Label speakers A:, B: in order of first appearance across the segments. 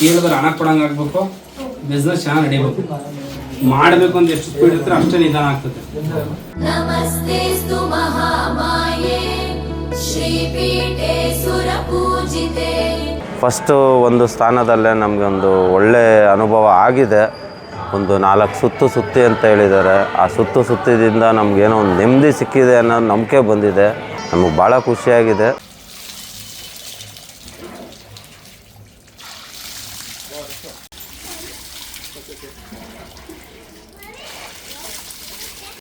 A: ಕೇಳಿದ್ರೆ ಹಣ ಕೊಡಂಗೆ ಆಗಬೇಕು ಬಿಸ್ನೆಸ್ ಚೆನ್ನಾಗಿ ನಡೀಬೇಕು. ಮಾಡಬೇಕು ಅಂತ ಎಷ್ಟು ಸ್ಪೀಡ್ ಇರ್ತಾರೆ ಅಷ್ಟೇ ನಿಧಾನ ಆಗ್ತದೆ.
B: ಫಸ್ಟು ಒಂದು ಸ್ಥಾನದಲ್ಲೇ ನಮಗೆ ಒಂದು ಒಳ್ಳೆ ಅನುಭವ ಆಗಿದೆ. ಒಂದು ನಾಲ್ಕು ಸುತ್ತು ಸುತ್ತಿ ಅಂತ ಹೇಳಿದ್ದಾರೆ. ಆ ಸುತ್ತು ಸುತ್ತಿದಿಂದ ನಮಗೇನೋ ಒಂದು ನೆಮ್ಮದಿ ಸಿಕ್ಕಿದೆ ಅನ್ನೋ ನಂಬಿಕೆ ಬಂದಿದೆ. ನಮಗೆ ಭಾಳ ಖುಷಿಯಾಗಿದೆ.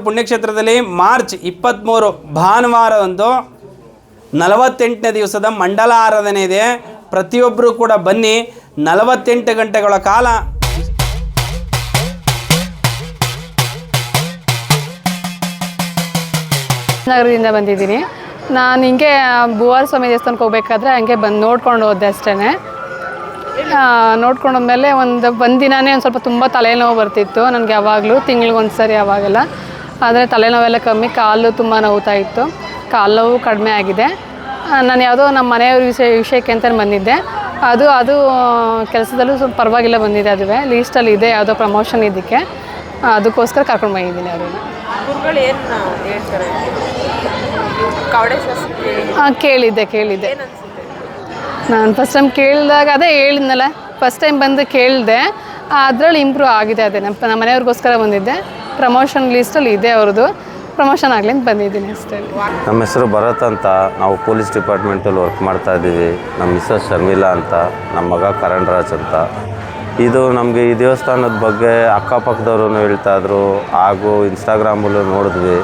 A: ಪುಣ್ಯಕ್ಷೇತ್ರದಲ್ಲಿ ಮಾರ್ಚ್ ಇಪ್ಪತ್ತ್ಮೂರು ಭಾನುವಾರದಂದು ನಲವತ್ತೆಂಟನೇ ದಿವಸದ ಮಂಡಲ ಆರಾಧನೆ ಇದೆ. ಪ್ರತಿಯೊಬ್ಬರು ಕೂಡ ಬನ್ನಿ. ನಲವತ್ತೆಂಟು ಗಂಟೆಗಳ ಕಾಲ.
C: ನಗರದಿಂದ ಬಂದಿದ್ದೀನಿ. ನಾನು ಹಿಂಗೆ ಭುವಾರ ಸ್ವಾಮಿ ದೇವಸ್ಥಾನಕ್ಕೆ ಹೋಗ್ಬೇಕಾದ್ರೆ ಹಂಗೆ ಬಂದು ನೋಡ್ಕೊಂಡು ಹೋದೆ ಅಷ್ಟೇ ನೋಡ್ಕೊಂಡು ಹೋದ್ಮೇಲೆ ಒಂದು ಒಂದು ದಿನವೇ ಒಂದು ಸ್ವಲ್ಪ ತುಂಬ ತಲೆನೋವು ಬರ್ತಿತ್ತು. ನನಗೆ ಯಾವಾಗಲೂ ತಿಂಗ್ಳಿಗೆ ಒಂದು ಸರಿ ಯಾವಾಗೆಲ್ಲ. ಆದರೆ ತಲೆನೋವೆಲ್ಲ ಕಮ್ಮಿ ಕಾಲು ತುಂಬ ನೋವುತ್ತಾ ಇತ್ತು. ಕಾಲು ನೋವು ಕಡಿಮೆ ಆಗಿದೆ. ನಾನು ಯಾವುದೋ ನಮ್ಮ ಮನೆಯವ್ರ ವಿಷಯ ವಿಷಯಕ್ಕೆ ಅಂತ ಬಂದಿದ್ದೆ. ಅದು ಅದು ಕೆಲಸದಲ್ಲೂ ಸ್ವಲ್ಪ ಪರವಾಗಿಲ್ಲ ಬಂದಿದೆ ಅದುವೆ. ಲೀಸ್ಟಲ್ಲಿ ಇದೆ ಯಾವುದೋ ಪ್ರಮೋಷನ್ ಇದಕ್ಕೆ ಅದಕ್ಕೋಸ್ಕರ ಕರ್ಕೊಂಡು ಬಂದಿದ್ದೀನಿ ಅವ್ರನ್ನ ಹಾಂ ಕೇಳಿದ್ದೆ ಕೇಳಿದ್ದೆ. ನಾನು ಫಸ್ಟ್ ಟೈಮ್ ಕೇಳಿದಾಗ ಅದೇ ಹೇಳಿದ್ನಲ್ಲ. ಫಸ್ಟ್ ಟೈಮ್ ಬಂದು ಕೇಳಿದೆ. ಅದರಲ್ಲಿ ಇಂಪ್ರೂವ್ ಆಗಿದೆ ಅದೇ. ನಮ್ಮ ನಮ್ಮ ಮನೆಯವ್ರಿಗೋಸ್ಕರ ಬಂದಿದ್ದೆ. ಪ್ರಮೋಷನ್ ಲೀಸ್ಟಲ್ಲಿ ಇದೆ ಅವ್ರದ್ದು. ಪ್ರಮೋಷನ್ ಆಗಲಿ ಅಂತ ಬಂದಿದ್ದೀನಿ ಅಷ್ಟೇ.
B: ನಮ್ಮ ಹೆಸರು ಭರತ್ ಅಂತ. ನಾವು ಪೊಲೀಸ್ ಡಿಪಾರ್ಟ್ಮೆಂಟಲ್ಲಿ ವರ್ಕ್ ಮಾಡ್ತಾ ಇದ್ದೀವಿ. ನಮ್ಮ ಮಿಸ್ಸಸ್ ಶರ್ಮಿಲಾ ಅಂತ. ನಮ್ಮ ಮಗ ಕರಣ್ ರಾಜ್ ಅಂತ. ಇದು ನಮಗೆ ಈ ದೇವಸ್ಥಾನದ ಬಗ್ಗೆ ಅಕ್ಕಪಕ್ಕದವ್ರು ಹೇಳ್ತಾ ಇದ್ರು. ಹಾಗೂ ಇನ್ಸ್ಟಾಗ್ರಾಮಲ್ಲೂ ನೋಡಿದ್ವಿ.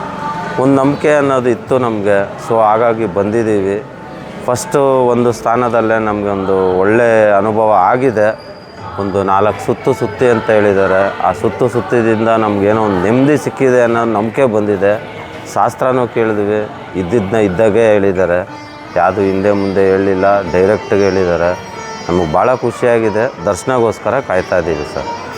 B: ಒಂದು ನಂಬಿಕೆ ಅನ್ನೋದು ಇತ್ತು ನಮಗೆ. ಸೊ ಹಾಗಾಗಿ ಬಂದಿದ್ದೀವಿ. ಫಸ್ಟು ಒಂದು ಸ್ಥಾನದಲ್ಲೇ ನಮಗೆ ಒಂದು ಒಳ್ಳೆಯ ಅನುಭವ ಆಗಿದೆ. ಒಂದು ನಾಲ್ಕು ಸುತ್ತು ಸುತ್ತಿ ಅಂತ ಹೇಳಿದ್ದಾರೆ. ಆ ಸುತ್ತು ಸುತ್ತಿದಿಂದ ನಮಗೇನೋ ಒಂದು ನೆಮ್ಮದಿ ಸಿಕ್ಕಿದೆ ಅನ್ನೋ ನಂಬಿಕೆ ಬಂದಿದೆ. ಶಾಸ್ತ್ರನೂ ಕೇಳಿದ್ವಿ. ಇದ್ದಿದ್ದನ್ನ ಇದ್ದಾಗೆ ಹೇಳಿದ್ದಾರೆ. ಯಾವುದು ಹಿಂದೆ ಮುಂದೆ ಹೇಳಿಲ್ಲ ಡೈರೆಕ್ಟಾಗಿ ಹೇಳಿದ್ದಾರೆ. ನಮಗೆ ಭಾಳ ಖುಷಿಯಾಗಿದೆ. ದರ್ಶನಗೋಸ್ಕರ ಕಾಯ್ತಾ ಇದ್ದೀವಿ ಸರ್.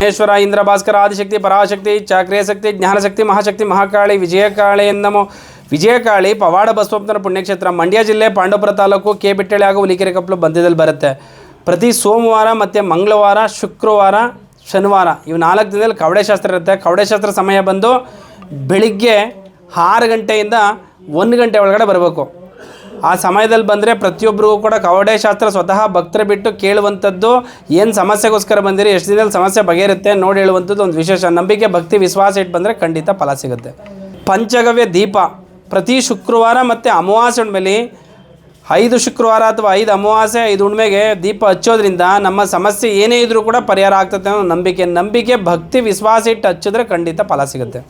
A: ಮಹೇಶ್ವರ ಇಂದ್ರ ಭಾಸ್ಕರ ಆದಿಶಕ್ತಿ, ಪರಾಶಕ್ತಿ ಚಾಕ್ರಿಯ ಶಕ್ತಿ ಜ್ಞಾನಶಕ್ತಿ, ಮಹಾಶಕ್ತಿ, ಮಹಾಕಾಳಿ, ವಿಜಯಕಾಳಿ ಎಂದಮೋ ವಿಜಯಕಾಳಿ, ಪವಾಡ ಬಸವಪ್ಪನ ಪುಣ್ಯಕ್ಷೇತ್ರ, ಮಂಡ್ಯ ಜಿಲ್ಲೆ, ಪಾಂಡವಪುರ ತಾಲೂಕು ಕೆ ಬಿಟ್ಟಳ್ಳಿ ಹಾಗೂ ಹುಲಿಕೆರೆ ಕಪ್ಪಲು ಬಂದ್ಯದಲ್ಲಿ ಬರುತ್ತೆ. ಪ್ರತಿ ಸೋಮವಾರ ಮತ್ತು ಮಂಗಳವಾರ, ಶುಕ್ರವಾರ, ಶನಿವಾರ ಇವು ನಾಲ್ಕು ದಿನದಲ್ಲಿ ಕವಡೆ ಶಾಸ್ತ್ರ ಇರುತ್ತೆ. ಕವಡೆ ಶಾಸ್ತ್ರ ಸಮಯ ಬಂದು ಬೆಳಿಗ್ಗೆ ಆರು ಗಂಟೆಯಿಂದ ಒಂದು ಗಂಟೆ ಒಳಗಡೆ ಬರಬೇಕು. ಆ ಸಮಯದಲ್ಲಿ ಬಂದರೆ ಪ್ರತಿಯೊಬ್ಬರಿಗೂ ಕೂಡ ಕವಡೆ ಶಾಸ್ತ್ರ ಸ್ವತಃ ಭಕ್ತರ ಬಿಟ್ಟು ಕೇಳುವಂಥದ್ದು ಏನು ಸಮಸ್ಯೆಗೋಸ್ಕರ ಬಂದಿರಿ, ಎಷ್ಟು ದಿನದಲ್ಲಿ ಸಮಸ್ಯೆ ಬಗೆಯಿರುತ್ತೆ ನೋಡಿ ಹೇಳುವಂಥದ್ದು ಒಂದು ವಿಶೇಷ. ನಂಬಿಕೆ, ಭಕ್ತಿ, ವಿಶ್ವಾಸ ಇಟ್ಟು ಬಂದರೆ ಖಂಡಿತ ಫಲ ಸಿಗುತ್ತೆ. ಪಂಚಗವ್ಯ ದೀಪ, ಪ್ರತಿ ಶುಕ್ರವಾರ ಮತ್ತು ಅಮಾವಾಸ್ಯೆ ಹುಣ್ಮೆಲಿ ಐದು ಶುಕ್ರವಾರ ಅಥವಾ ಐದು ಅಮಾವಾಸ್ಯೆ, ಐದು ಹುಣ್ಮೆಗೆ ದೀಪ ಹಚ್ಚೋದ್ರಿಂದ ನಮ್ಮ ಸಮಸ್ಯೆ ಏನೇ ಇದ್ರೂ ಕೂಡ ಪರಿಹಾರ ಆಗ್ತದೆ ಅನ್ನೋ ನಂಬಿಕೆ. ನಂಬಿಕೆ, ಭಕ್ತಿ, ವಿಶ್ವಾಸ ಇಟ್ಟು ಹಚ್ಚಿದ್ರೆ ಖಂಡಿತ ಫಲ ಸಿಗುತ್ತೆ.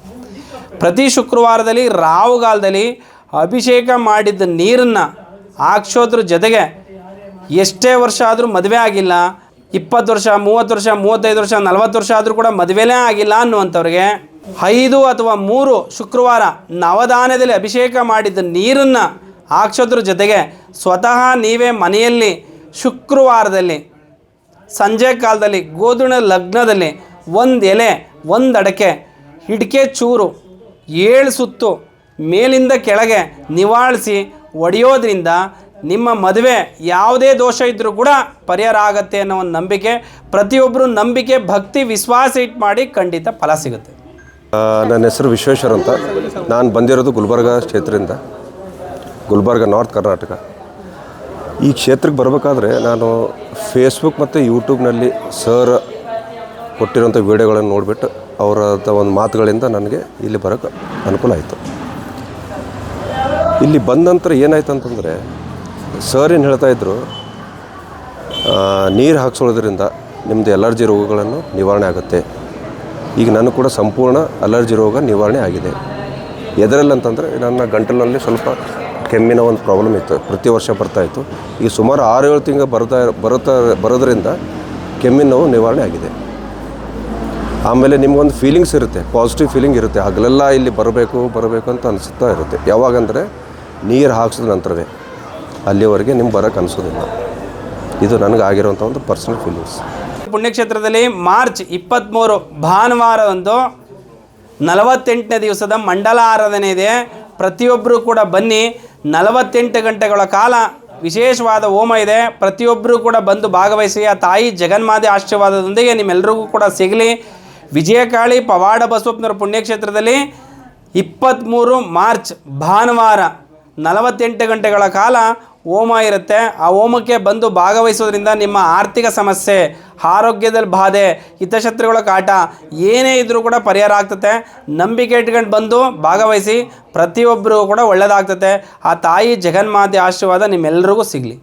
A: ಪ್ರತಿ ಶುಕ್ರವಾರದಲ್ಲಿ ರಾವುಗಾಲದಲ್ಲಿ ಅಭಿಷೇಕ ಮಾಡಿದ ನೀರನ್ನು ಹಾಕ್ಸೋದ್ರ ಜೊತೆಗೆ ಎಷ್ಟೇ ವರ್ಷ ಆದರೂ ಮದುವೆ ಆಗಿಲ್ಲ, ಇಪ್ಪತ್ತು ವರ್ಷ, ಮೂವತ್ತು ವರ್ಷ, ಮೂವತ್ತೈದು ವರ್ಷ, ನಲವತ್ತು ವರ್ಷ ಆದರೂ ಕೂಡ ಮದುವೆನೇ ಆಗಿಲ್ಲ ಅನ್ನುವಂಥವ್ರಿಗೆ ಐದು ಅಥವಾ ಮೂರು ಶುಕ್ರವಾರ ನವದಾನದಲ್ಲಿ ಅಭಿಷೇಕ ಮಾಡಿದ ನೀರನ್ನು ಹಾಕ್ಸೋದ್ರ ಜೊತೆಗೆ ಸ್ವತಃ ನೀವೇ ಮನೆಯಲ್ಲಿ ಶುಕ್ರವಾರದಲ್ಲಿ, ಸಂಜೆ ಕಾಲದಲ್ಲಿ ಗೋಧುಣ ಲಗ್ನದಲ್ಲಿ ಒಂದು ಎಲೆ, ಒಂದು ಅಡಕೆ, ಹಿಡಿಕೆ ಚೂರು, ಏಳು ಸುತ್ತು ಮೇಲಿಂದ ಕೆಳಗೆ ನಿವಾಳಿಸಿ ಒಡೆಯೋದ್ರಿಂದ ನಿಮ್ಮ ಮದುವೆ ಯಾವುದೇ ದೋಷ ಇದ್ದರೂ ಕೂಡ ಪರಿಹಾರ ಆಗತ್ತೆ ಅನ್ನೋ ಒಂದು ನಂಬಿಕೆ ಪ್ರತಿಯೊಬ್ಬರು ನಂಬಿಕೆ, ಭಕ್ತಿ, ವಿಶ್ವಾಸ ಇಟ್ಟು ಮಾಡಿ ಖಂಡಿತ ಫಲ ಸಿಗುತ್ತೆ.
D: ನನ್ನ ಹೆಸರು ವಿಶ್ವೇಶ್ವರ ಅಂತ. ನಾನು ಬಂದಿರೋದು ಗುಲ್ಬರ್ಗ ಕ್ಷೇತ್ರದಿಂದ, ಗುಲ್ಬರ್ಗ ನಾರ್ತ್ ಕರ್ನಾಟಕ. ಈ ಕ್ಷೇತ್ರಕ್ಕೆ ಬರಬೇಕಾದ್ರೆ ನಾನು ಫೇಸ್ಬುಕ್ ಮತ್ತು ಯೂಟ್ಯೂಬ್ನಲ್ಲಿ ಸರ್ ಕೊಟ್ಟಿರೋಂಥ ವಿಡಿಯೋಗಳನ್ನು ನೋಡಿಬಿಟ್ಟು ಅವರ ಒಂದು ಮಾತುಗಳಿಂದ ನನಗೆ ಇಲ್ಲಿ ಬರೋಕೆ ಅನುಕೂಲ ಆಯಿತು. ಇಲ್ಲಿ ಬಂದ ನಂತರ ಏನಾಯ್ತು ಅಂತಂದರೆ ಸರ್ ಏನು ಹೇಳ್ತಾ ಇದ್ರು ನೀರು ಹಾಕ್ಸೋದ್ರಿಂದ ನಿಮ್ಮದು ಎಲರ್ಜಿ ರೋಗಗಳನ್ನು ನಿವಾರಣೆ ಆಗುತ್ತೆ. ಈಗ ನನಗೆ ಕೂಡ ಸಂಪೂರ್ಣ ಅಲರ್ಜಿ ರೋಗ ನಿವಾರಣೆ ಆಗಿದೆ. ಎದರಲ್ಲಿ ಅಂತಂದರೆ ನನ್ನ ಗಂಟಲಲ್ಲಿ ಸ್ವಲ್ಪ ಕೆಮ್ಮಿನ ಒಂದು ಪ್ರಾಬ್ಲಮ್ ಇತ್ತು. ಪ್ರತಿ ವರ್ಷ ಬರ್ತಾಯಿತ್ತು ಈಗ ಸುಮಾರು ಆರು ಏಳು ತಿಂಗಳು ಬರ್ತಾ ಬರುತ್ತಾ ಬರೋದ್ರಿಂದ ಕೆಮ್ಮಿನ ನೋವು ನಿವಾರಣೆ ಆಗಿದೆ. ಆಮೇಲೆ ನಿಮಗೊಂದು ಫೀಲಿಂಗ್ಸ್ ಇರುತ್ತೆ ಪಾಸಿಟಿವ್ ಫೀಲಿಂಗ್ ಇರುತ್ತೆ. ಹಗಲೆಲ್ಲ ಇಲ್ಲಿ ಬರಬೇಕು ಬರಬೇಕು ಅಂತ ಅನಿಸುತ್ತಾ ಇರುತ್ತೆ. ಯಾವಾಗಂದರೆ ನೀರು ಹಾಕ್ಸಿದ ನಂತರವೇ ಅಲ್ಲಿವರೆಗೆ ನಿಮ್ಗೆ ಬರೋಕ್ಕೆ ಅನಿಸೋದಿಲ್ಲ. ಇದು ನನಗೆ ಆಗಿರೋಂಥ ಒಂದು ಪರ್ಸನಲ್ ಫೀಲಿಂಗ್ಸ್
A: ಪುಣ್ಯಕ್ಷೇತ್ರದಲ್ಲಿ ಮಾರ್ಚ್ ಇಪ್ಪತ್ತ್ಮೂರು ಭಾನುವಾರದಂದು ನಲವತ್ತೆಂಟನೇ ದಿವಸದ ಮಂಡಲ ಆರಾಧನೆ ಇದೆ. ಪ್ರತಿಯೊಬ್ಬರೂ ಕೂಡ ಬನ್ನಿ. ನಲವತ್ತೆಂಟು ಗಂಟೆಗಳ ಕಾಲ ವಿಶೇಷವಾದ ಹೋಮ ಇದೆ. ಪ್ರತಿಯೊಬ್ಬರೂ ಕೂಡ ಬಂದು ಭಾಗವಹಿಸಿ, ಆ ತಾಯಿ ಜಗನ್ಮಾದೆ ಆಶೀರ್ವಾದದೊಂದಿಗೆ ನಿಮ್ಮೆಲ್ಲರಿಗೂ ಕೂಡ ಸಿಗಲಿ. ವಿಜಯಕಾಳಿ ಪವಾಡ ಬಸವಪ್ಪನವರ ಪುಣ್ಯಕ್ಷೇತ್ರದಲ್ಲಿ ಇಪ್ಪತ್ತ್ಮೂರು ಮಾರ್ಚ್ ಭಾನುವಾರ ನಲವತ್ತೆಂಟು ಗಂಟೆಗಳ ಕಾಲ ಹೋಮ ಇರುತ್ತೆ. ಆ ಹೋಮಕ್ಕೆ ಬಂದು ಭಾಗವಹಿಸೋದ್ರಿಂದ ನಿಮ್ಮ ಆರ್ಥಿಕ ಸಮಸ್ಯೆ, ಆರೋಗ್ಯದಲ್ಲಿ ಬಾಧೆ, ಹಿತಶತ್ರುಗಳ ಕಾಟ ಏನೇ ಇದ್ದರೂ ಕೂಡ ಪರಿಹಾರ ಆಗ್ತತೆ. ನಂಬಿಕೆ ಇಟ್ಕೊಂಡು ಬಂದು ಭಾಗವಹಿಸಿ, ಪ್ರತಿಯೊಬ್ಬರಿಗೂ ಕೂಡ ಒಳ್ಳೆಯದಾಗ್ತದೆ ಆ ತಾಯಿ ಜಗನ್ಮಾತೆ ಆಶೀರ್ವಾದ ನಿಮ್ಮೆಲ್ಲರಿಗೂ ಸಿಗಲಿ.